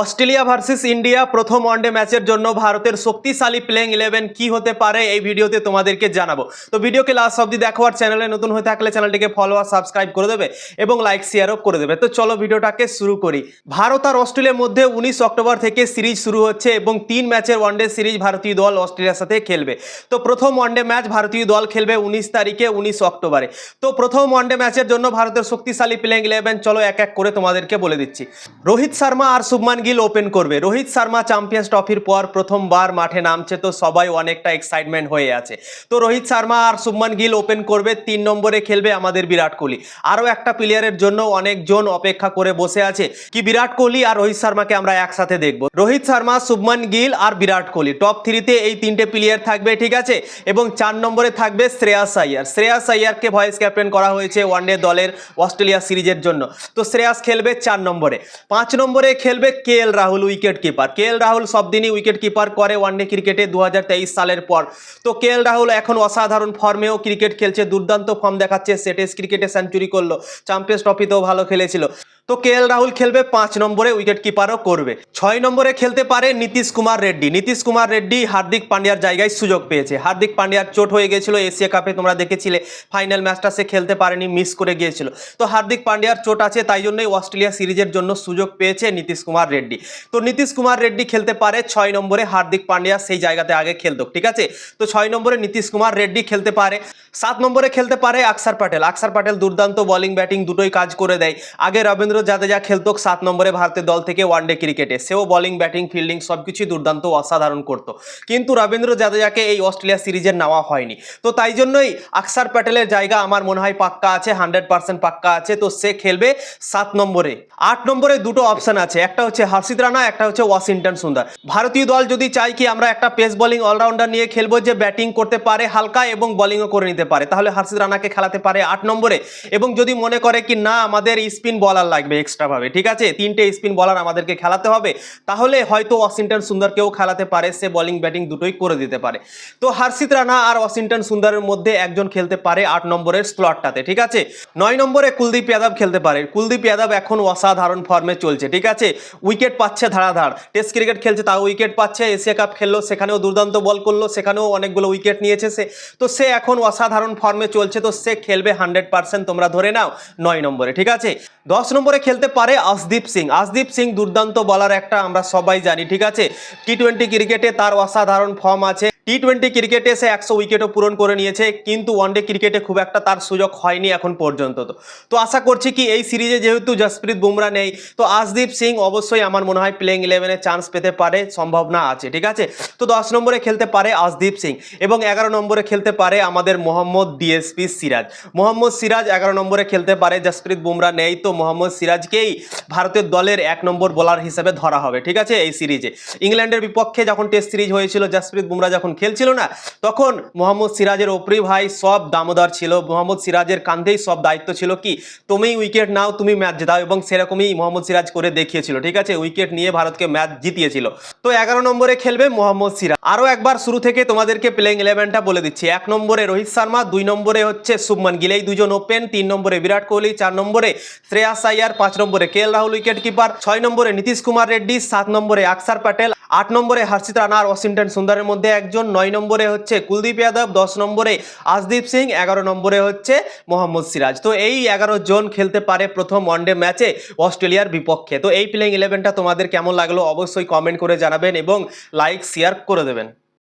Australia versus India প্রথম one day ম্যাচের জন্য ভারতের শক্তিশালী প্লেইং ইলেভেন কি হতে পারে এই ভিডিওতে তোমাদেরকে জানাব। তো ভিডিওকে লাস্ট অব্দি দেখো আর চ্যানেলে নতুন হয়ে থাকলে চ্যানেলটিকে ফলো আর সাবস্ক্রাইব করে দেবে এবং লাইক শেয়ারও করে দেবে। তো চলো ভিডিওটাকে শুরু করি। ভারত আর অস্ট্রেলিয়ার মধ্যে উনিশ অক্টোবর থেকে সিরিজ শুরু হচ্ছে এবং তিন ম্যাচের ওয়ানডে সিরিজ ভারতীয় দল অস্ট্রেলিয়ার সাথে খেলবে। তো প্রথম ওয়ানডে ম্যাচ ভারতীয় দল খেলবে উনিশ তারিখে উনিশ অক্টোবরে। তো প্রথম ওয়ানডে ম্যাচের জন্য ভারতের শক্তিশালী প্লেইং ইলেভেন চলো এক এক করে তোমাদেরকে বলে দিচ্ছি। রোহিত শর্মা আর শুভমান গিল ওপেন করবে। রোহিত শর্মা চ্যাম্পিয়ন্স ট্রফির পর প্রথমবার মাঠে নামছে, তো সবাই অনেকটা এক্সাইটমেন্ট হয়ে আছে। তো রোহিত শর্মা আর শুভমান গিল ওপেন করবে, তিন নম্বরে খেলবে আমাদের বিরাট কোহলি। আরও একটা প্লেয়ারের জন্য অনেকজন অপেক্ষা করে বসে আছে, কি বিরাট কোহলি আর রোহিত শর্মাকে আমরা একসাথে দেখব। রোহিত শর্মা, শুভমান গিল আর বিরাট কোহলি। টপ থ্রিতে এই তিনটে প্লেয়ার থাকবে, ঠিক আছে? এবং চার নম্বরে থাকবে শ্রেয়াস আইয়ার। শ্রেয়াস আইয়ারকে ভয়েস ক্যাপ্টেন করা হয়েছে ওয়ানডে দলের অস্ট্রেলিয়া সিরিজের জন্য। তো শ্রেয়াস খেলবে চার নম্বরে। পাঁচ নম্বরে খেলবে K L Rahul wicket keeper. K L Rahul সব দিনই উইকেট কিপার করে ওয়ানডে ক্রিকেটে দু হাজার তেইশ সালের পর। তো কে এল রাহুল এখন অসাধারণ ফর্মেও ক্রিকেট খেলছে, দুর্দান্ত ফর্ম দেখাচ্ছে সেটেস ক্রিকেটে সেঞ্চুরি করল চ্যাম্পিয়ন্স ট্রফিতেও ভালো খেলেছিল। তো কে রাহুল খেলবে? পাঁচ নম্বরে উইকেট কিপারও করবে। ছয় নম্বরে খেলতে পারে নীতিশ কুমার রেড্ডি। নীতিশ কুমার রেড্ডি হার্দিক পান্ডিয়ার জায়গায় সুযোগ পেয়েছে। হার্দিক পান্ডিয়ার চোট হয়ে গেছিল এশিয়া কাপে, তোমরা দেখেছিলে। ফাইনাল ম্যাচটা সে খেলতে পারেনি মিস করে গিয়েছিল। তো হার্দিক পান্ডিয়ার চোট আছে, তাই জন্যই অস্ট্রেলিয়া সিরিজের জন্য সুযোগ পেয়েছে নীতিশ কুমার রেড্ডি। তো নীতিশ কুমার রেড্ডি খেলতে পারে, ছয় নম্বরে হার্দিক পান্ডিয়া সেই জায়গাতে আগে খেলতো, ঠিক আছে? তো ছয় নম্বরে নীতিশ কুমার রেড্ডি খেলতে পারে, সাত নম্বরে খেলতে পারে আকসার প্যাটেল। আকসার প্যাটেল দুর্দান্ত বোলিং ব্যাটিং দুটোই কাজ করে দেয়। আগে রবীন্দ্র জাদেজা খেলত সাত নম্বরে ভারতের দল থেকে ওয়ানডে ক্রিকেটে সেও বলিং ব্যাটিং ফিল্ডিং সবকিছুই দুর্দান্ত অসাধারণ করত। কিন্তু রবীন্দ্র জাদেজাকে এই অস্ট্রেলিয়া সিরিজে নেওয়া হয়নি। তো তাই জন্যই আকসার প্যাটেলের জায়গা আমার মনে হয় পাক্কা আছে হান্ড্রেড পার্সেন্ট পাক্কা আছে। তো সে খেলবে সাত নম্বরে। আট নম্বরে দুটো অপশন আছে। একটা হচ্ছে হর্ষিত রানা, একটা হচ্ছে ওয়াশিংটন সুন্দর। ভারতীয় দল যদি চাই কি আমরা একটা পেস বোলিং অলরাউন্ডার নিয়ে খেলব যে ব্যাটিং করতে পারে হালকা এবং বোলিংও করে নিতে পারে? তাহলে হর্ষিত রানাকে খেলাতে পারে আট নম্বরে। এবং যদি মনে করে কি না, আমাদের স্পিন বলার লাগবে। এক্সট্রা ভাবে, ঠিক আছে? তিনটে স্পিন বলার আমাদেরকে খেলাতে হবে। তাহলে হয়তো ওয়াশিংটন সুন্দরকেও খেলাতে পারে, সে বোলিং ব্যাটিং দুটোই করে দিতে পারে। তো হর্ষিত রানা আর ওয়াশিংটন সুন্দরের মধ্যে একজন খেলতে পারে আট নম্বরের স্লটটাতে ঠিক আছে? নয় নম্বরে কুলদীপ যাদব খেলতে পারে। কুলদীপ যাদব এখন অসাধারণ ফর্মে চলছে, ঠিক আছে? উইকেট পাচ্ছে ধারাধার। টেস্ট ক্রিকেট খেলছে, তাও উইকেট পাচ্ছে, এশিয়া কাপ খেললো, সেখানেও দুর্দান্ত বল করল, সেখানেও অনেকগুলো উইকেট নিয়েছে সে। তো সে এখন অসাধারণ ফর্মে চলছে, তো সে খেলবে হান্ড্রেড পার্সেন্ট তোমরা ধরে নাও নয় নম্বরে, ঠিক আছে? দশ নম্বরে খেলতে পারে আসদীপ সিং। আসদীপ সিং দুর্দান্ত বলার একটা আমরা সবাই জানি, ঠিক আছে? টি টোয়েন্টি ক্রিকেটে তার অসাধারণ ফর্ম আছে। টি টোয়েন্টি ক্রিকেটে সে একশো উইকেটও পূরণ করে নিয়েছে, কিন্তু ওয়ানডে ক্রিকেটে খুব একটা তার সুযোগ হয়নি এখন পর্যন্ত তো। তো আশা করছি কি এই সিরিজে যেহেতু জসপ্রীত বুমরা নেই, তো আসদীপ সিং অবশ্যই আমার মনে হয় প্লেইং ইলেভেনে চান্স পেতে পারে সম্ভাবনা আছে, ঠিক আছে? তো দশ নম্বরে খেলতে পারে আসদীপ সিং এবং এগারো নম্বরে খেলতে পারে আমাদের মোহাম্মদ ডিএসপি সিরাজ। মোহাম্মদ সিরাজ এগারো নম্বরে খেলতে পারে জসপ্রীত বুমরা নেই, তো মোহাম্মদ সিরাজকেই ভারতের দলের এক নম্বর বোলার হিসেবে ধরা হবে, ঠিক আছে? এই সিরিজে ইংল্যান্ডের বিপক্ষে যখন টেস্ট সিরিজ হয়েছিল জসপ্রীত বুমরা যখন খেলছিল না। তখন মোহাম্মদ সিরাজের ওপরি ভাই সব দামোদর ছিল। মোহাম্মদ সিরাজের কান্ধেই সব দায়িত্ব ছিল কি তুমি উইকেট নাও, তুমি ম্যাচ জেতাও এবং সেরকমই মোহাম্মদ সিরাজ করে দেখিয়েছিল, ঠিক আছে? উইকেট নিয়ে ভারতকে ম্যাচ জিতিয়েছিল। তো এগারো নম্বরে খেলবে মোহাম্মদ সিরাজ। আরও একবার শুরু থেকে তোমাদেরকে প্লেইং ইলেভেনটা বলে দিচ্ছি। এক নম্বরে রোহিত শর্মা, দুই নম্বরে হচ্ছে শুভমান গিল, এই দুজন ওপেন তিন নম্বরে বিরাট কোহলি, চার নম্বরে শ্রেয়াস আইয়ার পাঁচ নম্বরে কে রাহুল উইকেট কিপার ছয় নম্বরে নীতিশ কুমার রেড্ডি, সাত নম্বরে আকসার প্যাটেল। আট নম্বরে হর্ষিত রানা আর ওয়াশিংটন সুন্দরের মধ্যে একজন, নয় নম্বরে হচ্ছে কুলদীপ যাদব, দশ নম্বরে আশদীপ সিং, এগারো নম্বরে হচ্ছে মোহাম্মদ সিরাজ। তো এই এগারো জন খেলতে পারে প্রথম ওয়ানডে ম্যাচে অস্ট্রেলিয়ার বিপক্ষে। তো এই প্লেয়িং ইলেভেনটা তোমাদের কেমন লাগল অবশ্যই কমেন্ট করে জানাবেন এবং লাইক শেয়ার করে দেবেন।